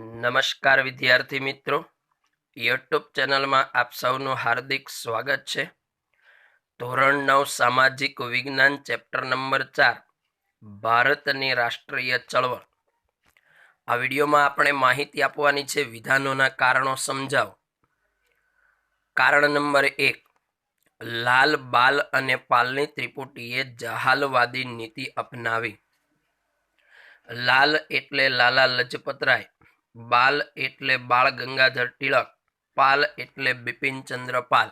નમસ્કાર વિદ્યાર્થી મિત્રો. યુટ્યુબ ચેનલમાં આપ સૌનું હાર્દિક સ્વાગત છે. ધોરણ નવ, સામાજિક વિજ્ઞાન, ચેપ્ટર નંબર ચાર, ભારતની રાષ્ટ્રીય ચળવળ. આ વિડીયોમાં આપણે માહિતી આપવાની છે વિધાનોના કારણો સમજાવો. કારણ નંબર એક, લાલ બાલ અને પાલની ત્રિપુટીએ જહાલવાદી નીતિ અપનાવી. લાલ એટલે લાલા લજપતરાય. બાલ એટલે બાળ ગંગાધર તિલક, પાલ એટલે બિપિનચંદ્ર પાલ.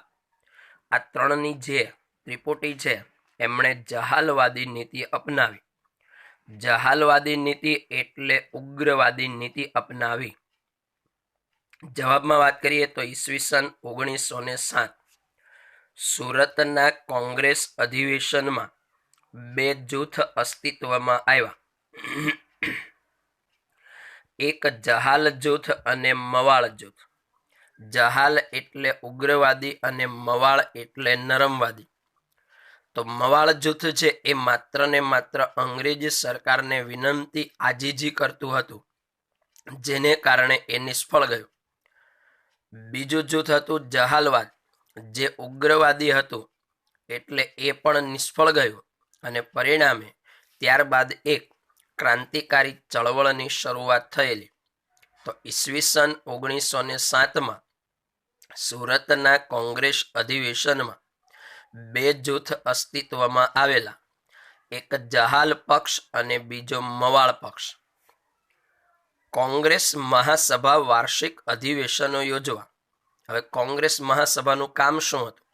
આ ત્રણની જે ત્રિપુટી છે, એમણે જહાલવાદી નીતિ અપનાવી. જહાલવાદી નીતિ એટલે ઉગ્રવાદી નીતિ અપનાવી. જવાબમાં વાત કરીએ તો ઈસવીસન ઓગણીસો ને સાત. સુરતના કોંગ્રેસ અધિવેશનમાં બે જૂથ અસ્તિત્વમાં આવ્યા. એક જહાલ જૂથ અને મવાળ જૂથ. જહાલ એટલે ઉગ્રવાદી અને મવાળ એટલે નરમવાદી. તો મવાળ જૂથ છે એ માત્ર ને માત્ર અંગ્રેજ સરકારને વિનંતી આજીજી કરતું હતું, જેને કારણે એ નિષ્ફળ ગયું. બીજું જૂથ હતું જહાલવાદ, જે ઉગ્રવાદી હતું, એટલે એ પણ નિષ્ફળ ગયું અને પરિણામે ત્યારબાદ એક ક્રાંતિકારી ચળવળની શરૂઆત થયેલી. તો ઈસવીસન ઓગણીસો ને સાતમાં સુરતના કોંગ્રેસ અધિવેશનમાં બે જૂથ અસ્તિત્વમાં આવેલા. એક જહાલ પક્ષ અને બીજો મવાળ પક્ષ. કોંગ્રેસ મહાસભા વાર્ષિક અધિવેશનો યોજવા. હવે કોંગ્રેસ મહાસભાનું કામ શું હતું?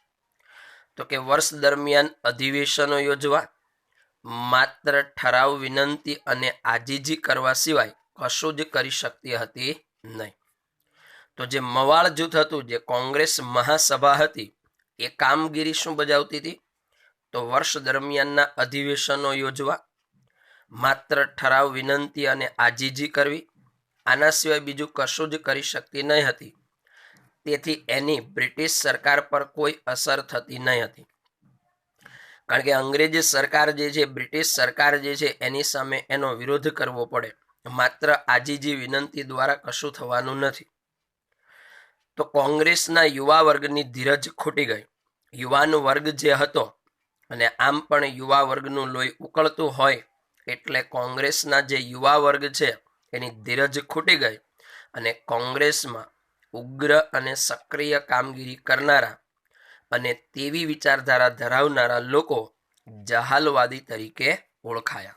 તો કે વર્ષ દરમિયાન અધિવેશનો યોજવા. માત્ર ઠરાવ વિનંતી અને આજીજી કરવા સિવાય કશું જ કરી શકતી હતી નહીં. તો જે મવાળ જૂથ હતું, જે કોંગ્રેસ મહાસભા હતી, એ કામગીરી શું બજાવતી હતી? તો વર્ષ દરમિયાનના અધિવેશનો યોજવા, માત્ર ઠરાવ વિનંતી અને આજીજી કરવી, આના સિવાય બીજું કશું જ કરી શકતી નહીં હતી. તેથી એની બ્રિટિશ સરકાર પર કોઈ અસર થતી નહીં હતી. કારણ કે અંગ્રેજી સરકાર જે છે, બ્રિટિશ સરકાર જે છે, એની સામે એનો વિરોધ કરવો પડે. માત્ર આજીજી વિનંતી દ્વારા કશું થવાનું નથી. તો કોંગ્રેસના યુવા વર્ગની ધીરજ ખૂટી ગઈ. યુવાન વર્ગ જે હતો, અને આમ પણ યુવા વર્ગનું લોહી ઉકળતું હોય, એટલે કોંગ્રેસના જે યુવા વર્ગ છે, એની ધીરજ ખૂટી ગઈ. અને કોંગ્રેસમાં ઉગ્ર અને સક્રિય કામગીરી કરનારા અને તેવી વિચારધારા ધરાવનારા લોકો જહાલવાદી તરીકે ઓળખાયા.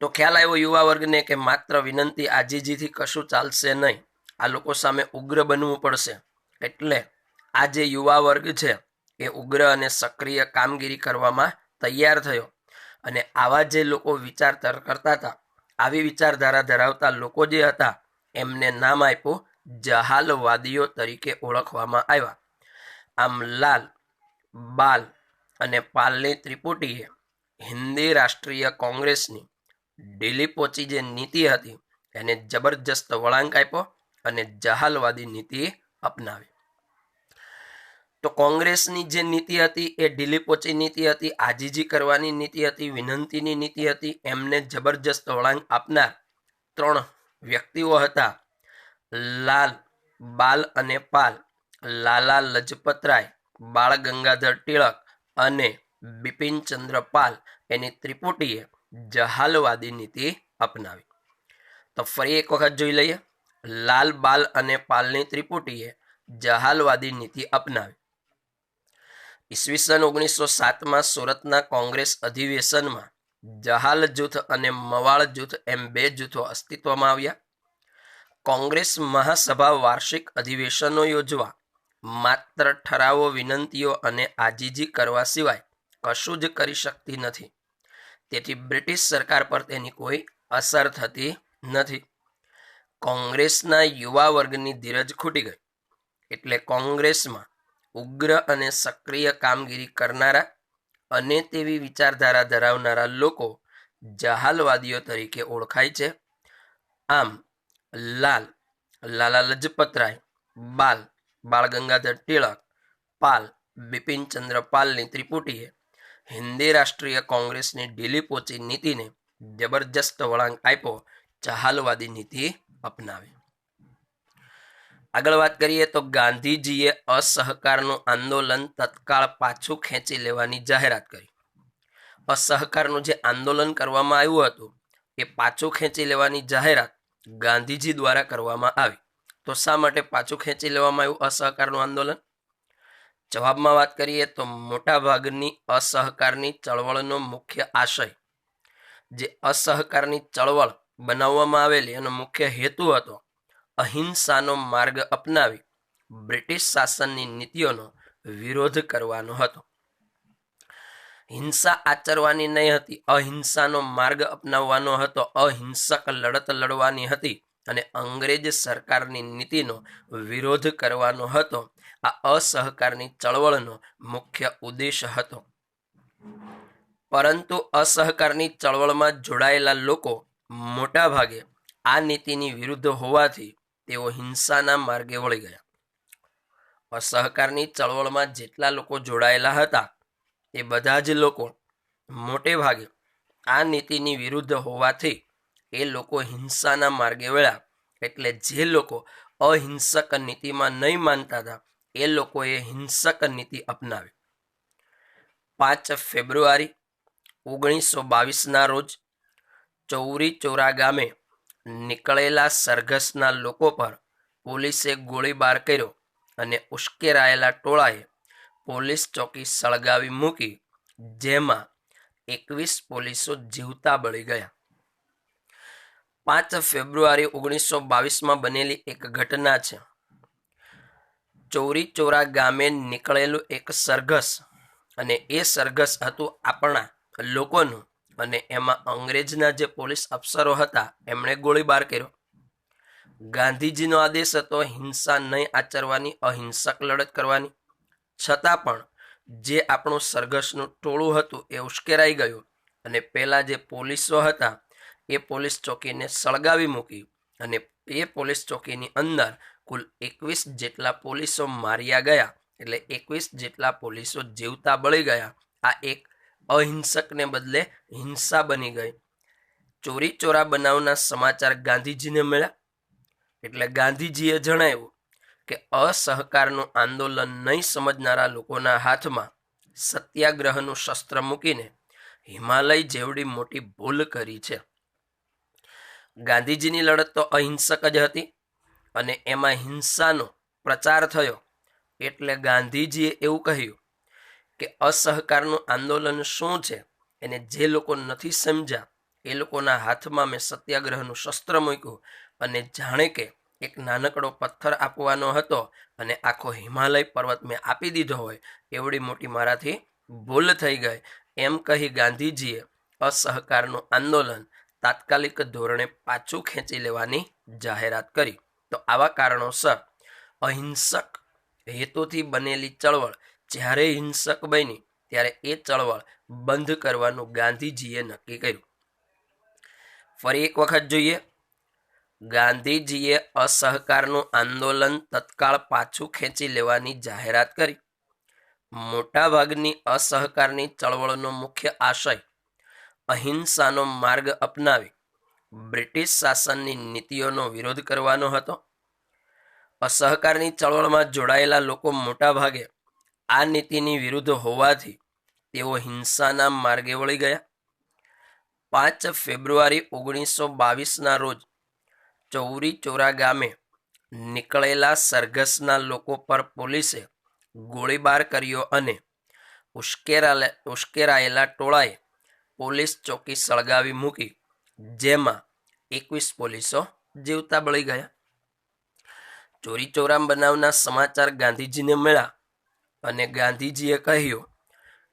તો ખ્યાલ આવ્યો યુવા વર્ગને કે માત્ર વિનંતી આજીજીથી કશું ચાલશે નહીં. આ લોકો સામે ઉગ્ર બનવું પડશે. એટલે આ જે યુવા વર્ગ છે, એ ઉગ્ર અને સક્રિય કામગીરી કરવામાં તૈયાર થયો. અને આવા જે લોકો વિચાર કરતા હતા, આવી વિચારધારા ધરાવતા લોકો જે હતા, એમને નામ આપ્યું જહાલવાદીઓ તરીકે ઓળખવામાં આવ્યા. આમ લાલ બાલ અને પાલની ત્રિપુટીએ હિન્દી રાષ્ટ્રીય કોંગ્રેસની ઢીલી પોચી જે નીતિ હતી, એને જબરજસ્ત વળાંક આપ્યો અને જહાલવાદી નીતિ અપનાવી. તો કોંગ્રેસની જે નીતિ હતી, એ ઢીલી પોચી નીતિ હતી, આજીજી કરવાની નીતિ હતી, વિનંતીની નીતિ હતી, એમને જબરજસ્ત વળાંક આપનાર ત્રણ વ્યક્તિઓ હતા, લાલ, બાલ અને પાલ લાલા લજપતરાય, બાળ ગંગાધર ટિળક અને બિપિનચંદ્ર પાલ એની ત્રિપુટીએ જહાલવાદી નીતિ અપનાવી. તો ફરી એક વખત જોઈ લઈએ. લાલ બાલ અને પાલની ત્રિપુટીએ જહાલવાદી નીતિ અપનાવી. ઈસવીસન ઓગણીસો સાતમાં સુરતના કોંગ્રેસ અધિવેશનમાં જહાલ જૂથ અને મવાળ જૂથ એમ બે જૂથો અસ્તિત્વમાં આવ્યા. કોંગ્રેસ મહાસભા વાર્ષિક અધિવેશનો યોજવા માત્ર ઠરાવો વિનંતીઓ અને આજીજી કરવા સિવાય કશું જ કરી શકતી નથી. તેથી બ્રિટિશ સરકાર પર તેની કોઈ અસર થતી નથી. કોંગ્રેસના યુવા વર્ગની ધીરજ ખૂટી ગઈ. એટલે કોંગ્રેસમાં ઉગ્ર અને સક્રિય કામગીરી કરનારા અને તેવી વિચારધારા ધરાવનારા લોકો જહાલવાદીઓ તરીકે ઓળખાય છે. આમ લાલ લાલા લજપતરાય બાલ બાળ ગંગાધર ટિળક પાલ બિપિનચંદ્ર પાલની ત્રિપુટીએ હિન્દી રાષ્ટ્રીય કોંગ્રેસની ઢીલી પોચી નીતિને જબરજસ્ત વળાંક આપ્યો જહાલવાદી નીતિ અપનાવી. આગળ વાત કરીએ તો ગાંધીજીએ અસહકારનું આંદોલન તત્કાળ પાછું ખેંચી લેવાની જાહેરાત કરી. અસહકારનું જે આંદોલન કરવામાં આવ્યું હતું, એ પાછું ખેંચી લેવાની જાહેરાત ગાંધીજી દ્વારા કરવામાં આવી. તો શા માટે પાછું ખેંચી લેવામાં આવ્યું અસહકારનું આંદોલન? જવાબમાં વાત કરીએ તો મોટા ભાગની અસહકારની ચળવળનો મુખ્ય આશય, જે અસહકારની ચળવળ બનાવવામાં આવેલી એનો મુખ્ય હેતુ હતો અહિંસાનો માર્ગ અપનાવી બ્રિટિશ શાસનની નીતિઓનો વિરોધ કરવાનો હતો. હિંસા આચરવાની નહીં હતી, અહિંસાનો માર્ગ અપનાવવાનો હતો, અહિંસક લડત લડવાની હતી. અને અંગ્રેજ સરકારની નીતિનો વિરોધ કરવાનો હતો. આ અસહકારની ચળવળનો મુખ્ય ઉદ્દેશ હતો. પરંતુ અસહકારની ચળવળમાં જોડાયેલા લોકો મોટા ભાગે આ નીતિની વિરુદ્ધ હોવાથી તેઓ હિંસાના માર્ગે વળી ગયા. અસહકારની ચળવળમાં જેટલા લોકો જોડાયેલા હતા એ બધા જ લોકો મોટે ભાગે આ નીતિની વિરુદ્ધ હોવાથી એ લોકો હિંસાના માર્ગે વળ્યા. એટલે જે લોકો અહિંસક નીતિમાં નહીં માનતા હતા, એ લોકોએ હિંસક નીતિ અપનાવી. પાંચ ફેબ્રુઆરી ઓગણીસો બાવીસના રોજ ચૌરી ચોરા ગામે નીકળેલા સરઘસના લોકો પર પોલીસે ગોળીબાર કર્યો અને ઉશ્કેરાયેલા ટોળાએ પોલીસ ચોકી સળગાવી મૂકી, જેમાં એકવીસ પોલીસો જીવતા બળી ગયા. પાંચ ફેબ્રુઆરી ઓગણીસો બાવીસમાં બનેલી એક ઘટના છે. ચોરી ચોરા ગામે નીકળેલું એક સરઘસ અને એ સરઘસ હતું આપણા લોકોનું અને એમાં અંગ્રેજના જે પોલીસ અફસરો હતા, એમણે ગોળીબાર કર્યો. ગાંધીજીનો આદેશ હતો હિંસા નહીં આચરવાની, અહિંસક લડત કરવાની. છતાં પણ જે આપણું સરઘસનું ટોળું હતું એ ઉશ્કેરાઈ ગયું અને પહેલાં જે પોલીસો હતા એ પોલીસ ચોકીને સળગાવી મૂકી અને એ પોલીસ ચોકીની અંદર કુલ એકવીસ જેટલા પોલીસો માર્યા ગયા. એટલે એકવીસ જેટલા પોલીસો જીવતા બળી ગયા. આ એક અહિંસકને બદલે હિંસા બની ગઈ. ચોરી ચોરા બનાવના સમાચાર ગાંધીજીને મળ્યા. એટલે ગાંધીજીએ જણાવ્યું કે અસહકારનું આંદોલન નહીં સમજનારા લોકોના હાથમાં સત્યાગ્રહનું શસ્ત્ર મૂકીને હિમાલય જેવડી મોટી ભૂલ કરી છે. ગાંધીજીની લડત તો અહિંસક જ હતી અને એમાં હિંસાનો પ્રચાર થયો એટલે ગાંધીજીએ એવું કહ્યું કે અસહકારનું આંદોલન શું છે? એને જે લોકો નથી સમજ્યા, એ લોકોના હાથમાં મેં સત્યાગ્રહનું શસ્ત્ર મૂક્યું અને જાણે કે એક નાનકડો પથ્થર આપવાનો હતો અને આખો હિમાલય પર્વત મેં આપી દીધો હોય, એવડી મોટી મારાથી ભૂલ થઈ ગઈ. એમ કહી ગાંધીજીએ અસહકારનું આંદોલન તાત્કાલિક ધોરણે પાછું ખેંચી લેવાની જાહેરાત કરી. તો આવા કારણોસર અહિંસક હેતુથી બનેલી ચળવળ જ્યારે હિંસક બની, ત્યારે એ ચળવળ બંધ કરવાનું ગાંધીજીએ નક્કી કર્યું. ફરી એક વખત જોઈએ. ગાંધીજીએ અસહકારનું આંદોલન તત્કાળ પાછું ખેંચી લેવાની જાહેરાત કરી. મોટાભાગની અસહકારની ચળવળનો મુખ્ય આશય અહિંસાનો માર્ગ અપનાવી. બ્રિટિશ શાસનની નીતિઓનો વિરોધ કરવાનો હતો. અસહકારની ચળવળમાં જોડાયેલા લોકો મોટાભાગે આ નીતિની વિરુદ્ધ હોવાથી તેઓ હિંસાના માર્ગે વળી ગયા. પાંચ ફેબ્રુઆરી ઓગણીસો બાવીસના રોજ ચૌરી ચોરા ગામે નીકળેલા સરઘસના લોકો પર પોલીસે ગોળીબાર કર્યો અને ઉશ્કેરા ઉશ્કેરાયેલા ટોળાએ પોલીસ ચોકી સળગાવી મૂકી, જેમાં એકવીસ પોલીસો જીવતા બળી ગયા. ચોરી ચોરામ બનાવના સમાચાર ગાંધીજીને મળ્યા અને ગાંધીજીએ કહ્યું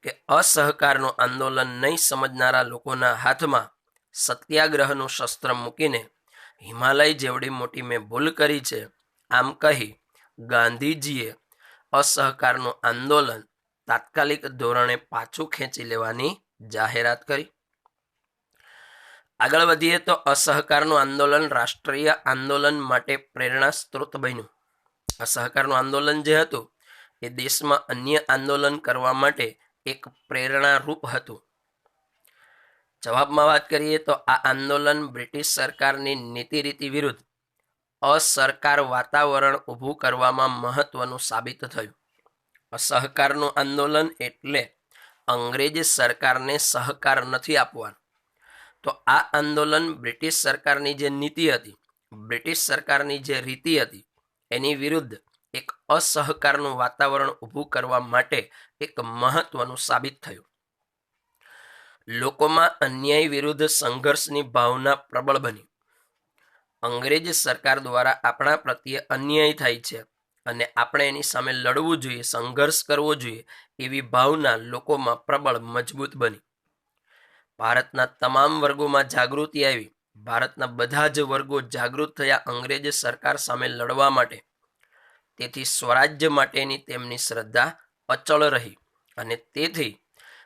કે અસહકારનું આંદોલન નહીં સમજનારા લોકોના હાથમાં સત્યાગ્રહનું શસ્ત્ર મૂકીને હિમાલય જેવડી મોટી મેં ભૂલ કરી છે, આમ કહી ગાંધીજીએ અસહકારનું આંદોલન તાત્કાલિક ધોરણે પાછું ખેંચી લેવાની જાહેરાત કરી. આગળ વધીએ તો અસહકારનું આંદોલન રાષ્ટ્રીય આંદોલન માટે પ્રેરણા સ્ત્રોત બન્યું. અસહકારનું આંદોલન જે હતું, એ દેશમાં અન્ય આંદોલન કરવા માટે એક પ્રેરણારૂપ હતું. જવાબમાં વાત કરીએ તો આ આંદોલન બ્રિટિશ સરકારની નીતિ રીતિ વિરુદ્ધ અસરકાર વાતાવરણ ઊભું કરવામાં મહત્વનું સાબિત થયું. અસહકારનું આંદોલન એટલે અંગ્રેજ સરકારને સહકાર નથી આપવાનો. તો આ આંદોલન બ્રિટિશ સરકારની જે નીતિ હતી, બ્રિટિશ સરકારની જે રીતિ હતી, એની વિરુદ્ધ એક અસહકારનું વાતાવરણ ઊભું કરવા માટે એક મહત્વનું સાબિત થયું. લોકોમાં અન્યાય વિરુદ્ધ સંઘર્ષની ભાવના પ્રબળ બની. અંગ્રેજ સરકાર દ્વારા આપણા પ્રત્યે અન્યાય થાય છે. અને આપણે એની સામે લડવું જોઈએ, સંઘર્ષ કરવો જોઈએ, એવી ભાવના લોકોમાં પ્રબળ, મજબૂત બની. ભારતના તમામ વર્ગોમાં જાગૃતિ આવી. ભારતના બધા જ વર્ગો જાગૃત થયા અંગ્રેજ સરકાર સામે લડવા માટે. તેથી સ્વરાજ્ય માટેની તેમની શ્રદ્ધા અચળ રહી. અને તેથી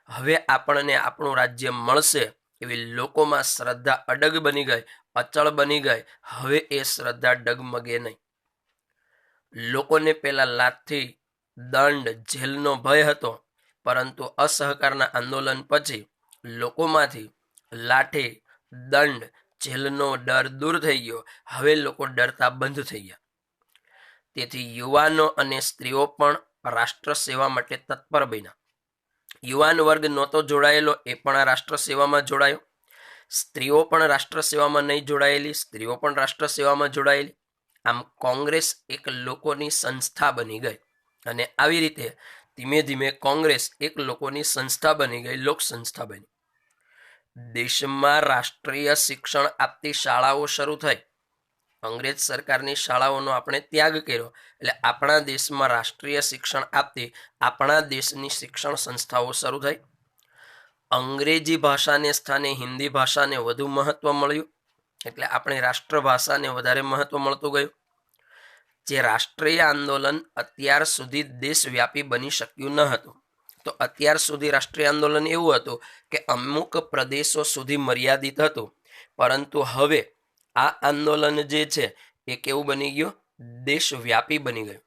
હવે આપણને આપણું રાજ્ય મળશે એવી લોકોમાં શ્રદ્ધા અડગ બની ગઈ, અચળ બની ગઈ. હવે એ શ્રદ્ધા ડગમગે નહીં. લોકોને પેલા લાતથી દંડ, જેલનો ભય હતો, પરંતુ અસહકારના આંદોલન પછી લોકોમાંથી લાઠી, દંડ, જેલનો ડર દૂર થઈ ગયો. હવે લોકો ડરતા બંધ થઈ ગયા. તેથી યુવાનો અને સ્ત્રીઓ પણ રાષ્ટ્ર સેવા માટે તત્પર બન્યા. યુવાન વર્ગ નહોતો જોડાયેલો, એ પણ આ રાષ્ટ્ર સેવામાં જોડાયો. સ્ત્રીઓ પણ રાષ્ટ્ર સેવામાં નહીં જોડાયેલી, સ્ત્રીઓ પણ રાષ્ટ્ર સેવામાં જોડાયેલી. આમ કોંગ્રેસ એક લોકોની સંસ્થા બની ગઈ. અને આવી રીતે ધીમે ધીમે કોંગ્રેસ એક લોકોની સંસ્થા બની ગઈ, લોક સંસ્થા બની. દેશમાં રાષ્ટ્રીય શિક્ષણ આપતી શાળાઓ શરૂ થઈ. અંગ્રેજ સરકારની શાળાઓનો આપણે ત્યાગ કર્યો. એટલે આપણા દેશમાં રાષ્ટ્રીય શિક્ષણ આપતી આપણા દેશની શિક્ષણ સંસ્થાઓ શરૂ થઈ. અંગ્રેજી ભાષાને સ્થાને હિન્દી ભાષાને વધુ મહત્વ મળ્યું. એટલે આપણી રાષ્ટ્રભાષાને વધારે મહત્વ મળતું ગયું. જે રાષ્ટ્રીય આંદોલન અત્યાર સુધી દેશવ્યાપી બની શક્યું ન હતું. તો અત્યાર સુધી રાષ્ટ્રીય આંદોલન એવું હતું કે અમુક પ્રદેશો સુધી મર્યાદિત હતું. પરંતુ હવે આ આંદોલન જે છે એ કેવું બની ગયું? દેશવ્યાપી બની ગયું.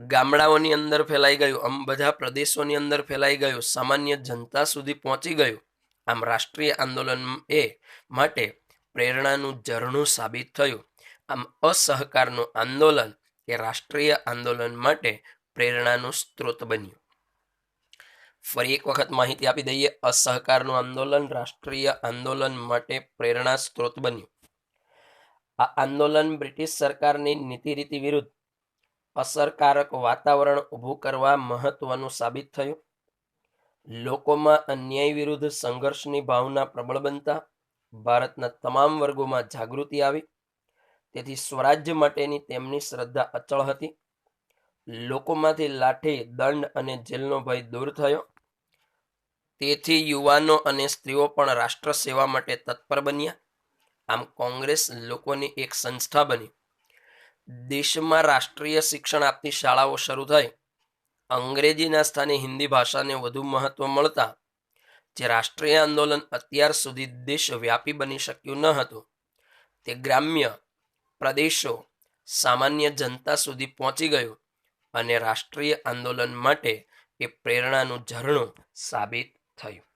ગામડાઓની અંદર ફેલાઈ ગયું, આમ બધા પ્રદેશોની અંદર ફેલાઈ ગયું, સામાન્ય જનતા સુધી પહોંચી ગયું. આમ રાષ્ટ્રીય આંદોલન એ માટે પ્રેરણાનું ઝરણું સાબિત થયું. આમ અસહકારનું આંદોલન એ રાષ્ટ્રીય આંદોલન માટે પ્રેરણાનું સ્ત્રોત બન્યું. ફરી એક વખત માહિતી આપી દઈએ. અસહકારનું આંદોલન રાષ્ટ્રીય આંદોલન માટે પ્રેરણા સ્ત્રોત બન્યું. આ આંદોલન બ્રિટિશ સરકારની નીતિ રીતિ વિરુદ્ધ અસરકારક વાતાવરણ ઊભું કરવા મહત્વનું સાબિત થયું. લોકોમાં અન્યાય વિરુદ્ધ સંઘર્ષની ભાવના પ્રબળ બનતા ભારતના તમામ વર્ગોમાં જાગૃતિ આવી. તેથી સ્વરાજ્ય માટેની તેમની શ્રદ્ધા અચળ હતી. લોકોમાંથી લાઠી, દંડ અને જેલનો ભય દૂર થયો. તેથી યુવાનો અને સ્ત્રીઓ પણ રાષ્ટ્ર સેવા માટે તત્પર બન્યા. આમ કોંગ્રેસ લોકોની એક સંસ્થા બની. દેશમાં રાષ્ટ્રીય શિક્ષણ આપતી શાળાઓ શરૂ થઈ. અંગ્રેજીના સ્થાને હિન્દી ભાષાને વધુ મહત્વ મળતા જે રાષ્ટ્રીય આંદોલન અત્યાર સુધી દેશવ્યાપી બની શક્યું ન હતું. તે ગ્રામ્ય પ્રદેશો સામાન્ય જનતા સુધી પહોંચી ગયું અને રાષ્ટ્રીય આંદોલન માટે એ પ્રેરણાનું ઝરણું સાબિત થયું.